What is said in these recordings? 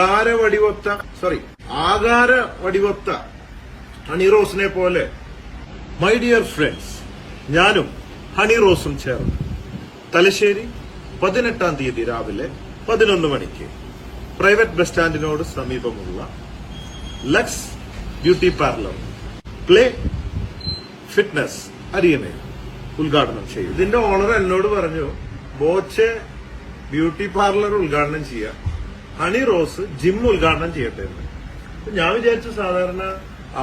ആകാര വടിവൊത്ത sorry ആകാര വടിവത്ത Honey റോസിനെ പോലെ my dear friends ഞാനും ഹണി റോസും ചേർന്ന് തലശ്ശേരി പതിനെട്ടാം തീയതി രാവിലെ പതിനൊന്ന് മണിക്ക് പ്രൈവറ്റ് ബസ് സ്റ്റാൻഡിനോട് സമീപമുള്ള Lux beauty parlour play fitness അരിയനെ ഉദ്ഘാടനം ചെയ്യും. ഇതിന്റെ ഓണർ എന്നോട് പറഞ്ഞു ബോച്ചെ ബ്യൂട്ടി പാർലർ ഉദ്ഘാടനം ചെയ്യാം. ഹണി റോസ് ജിം ഉദ്ഘാടനം ചെയ്യട്ടെ എന്ന്. ഞാൻ വിചാരിച്ചു സാധാരണ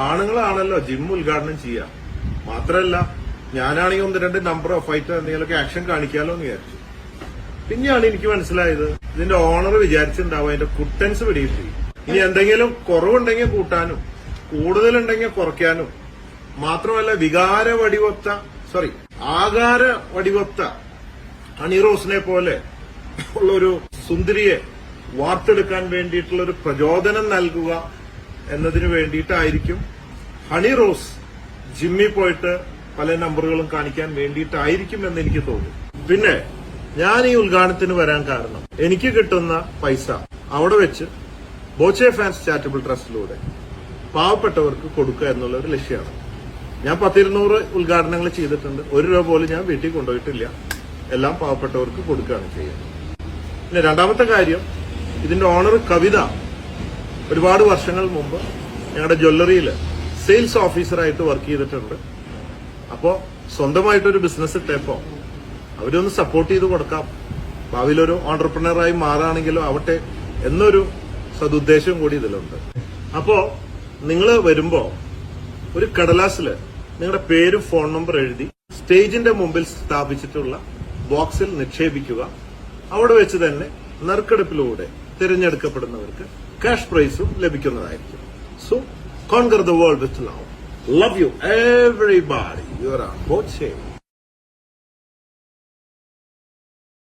ആണുങ്ങളാണല്ലോ ജിം ഉദ്ഘാടനം ചെയ്യാം. മാത്രമല്ല ഞാനാണെങ്കിൽ ഒന്ന് രണ്ട് നമ്പർ ഓഫ് ആയിട്ട് എന്തെങ്കിലുമൊക്കെ ആക്ഷൻ കാണിക്കാലോ എന്ന് വിചാരിച്ചു. പിന്നെയാണ് എനിക്ക് മനസ്സിലായത് ഇതിന്റെ ഓണർ വിചാരിച്ചിട്ടുണ്ടാവും അതിന്റെ കുട്ടൻസ് പിടിയിട്ട്. ഇനി എന്തെങ്കിലും കുറവുണ്ടെങ്കിൽ കൂട്ടാനും കൂടുതലുണ്ടെങ്കിൽ കുറയ്ക്കാനും. മാത്രമല്ല വികാര വടിവൊത്ത സോറി ആകാര വടിവൊത്ത അണിറോസിനെ പോലെ ഉള്ളൊരു സുന്ദരിയെ വാർത്തെടുക്കാൻ വേണ്ടിയിട്ടുള്ള ഒരു പ്രചോദനം നൽകുക എന്നതിനു വേണ്ടിയിട്ടായിരിക്കും. ഹണി റോസ് ജിമ്മി പോയിട്ട് പല നമ്പറുകളും കാണിക്കാൻ വേണ്ടിയിട്ടായിരിക്കും എന്ന് എനിക്ക് തോന്നുന്നു. പിന്നെ ഞാൻ ഈ ഉദ്ഘാടനത്തിന് വരാൻ കാരണം എനിക്ക് കിട്ടുന്ന പൈസ അവിടെ വെച്ച് ബോച്ചെ ഫാൻസ് ചാരിറ്റബിൾ ട്രസ്റ്റിലൂടെ പാവപ്പെട്ടവർക്ക് കൊടുക്കുക എന്നുള്ള ഒരു ലക്ഷ്യമാണ്. ഞാൻ പത്തിരുന്നൂറ് ഉദ്ഘാടനങ്ങൾ ചെയ്തിട്ടുണ്ട്. ഒരു രൂപ പോലും ഞാൻ വീട്ടിൽ കൊണ്ടുപോയിട്ടില്ല. എല്ലാം പാവപ്പെട്ടവർക്ക് കൊടുക്കുകയാണ് ചെയ്യുന്നത്. പിന്നെ രണ്ടാമത്തെ കാര്യം ഇതിന്റെ ഓണർ കവിത ഒരുപാട് വർഷങ്ങൾ മുമ്പ് ഞങ്ങളുടെ ജ്വല്ലറിയിൽ സെയിൽസ് ഓഫീസറായിട്ട് വർക്ക് ചെയ്തിട്ടുണ്ട്. അപ്പോ സ്വന്തമായിട്ടൊരു ബിസിനസ് ഇട്ടപ്പോ അവരൊന്ന് സപ്പോർട്ട് ചെയ്ത് കൊടുക്കാം. ഭാവിയിലൊരു ഓണ്ടർപ്രണറായി മാറുകയാണെങ്കിലോ ആവട്ടെ എന്നൊരു സതുദ്ദേശം കൂടി ഇതിലുണ്ട്. അപ്പോൾ നിങ്ങൾ വരുമ്പോ ഒരു കടലാസിൽ നിങ്ങളുടെ പേരും ഫോൺ നമ്പർ എഴുതി സ്റ്റേജിന്റെ മുമ്പിൽ സ്ഥാപിച്ചിട്ടുള്ള ബോക്സിൽ നിക്ഷേപിക്കുക. അവിടെ വെച്ച് തന്നെ നറുക്കെടുപ്പിലൂടെ തിരഞ്ഞെടുക്കപ്പെടുന്നവർക്ക് ക്യാഷ് പ്രൈസും ലഭിക്കുന്നതായിരിക്കും. So conquer the world with love love you everybody your Boche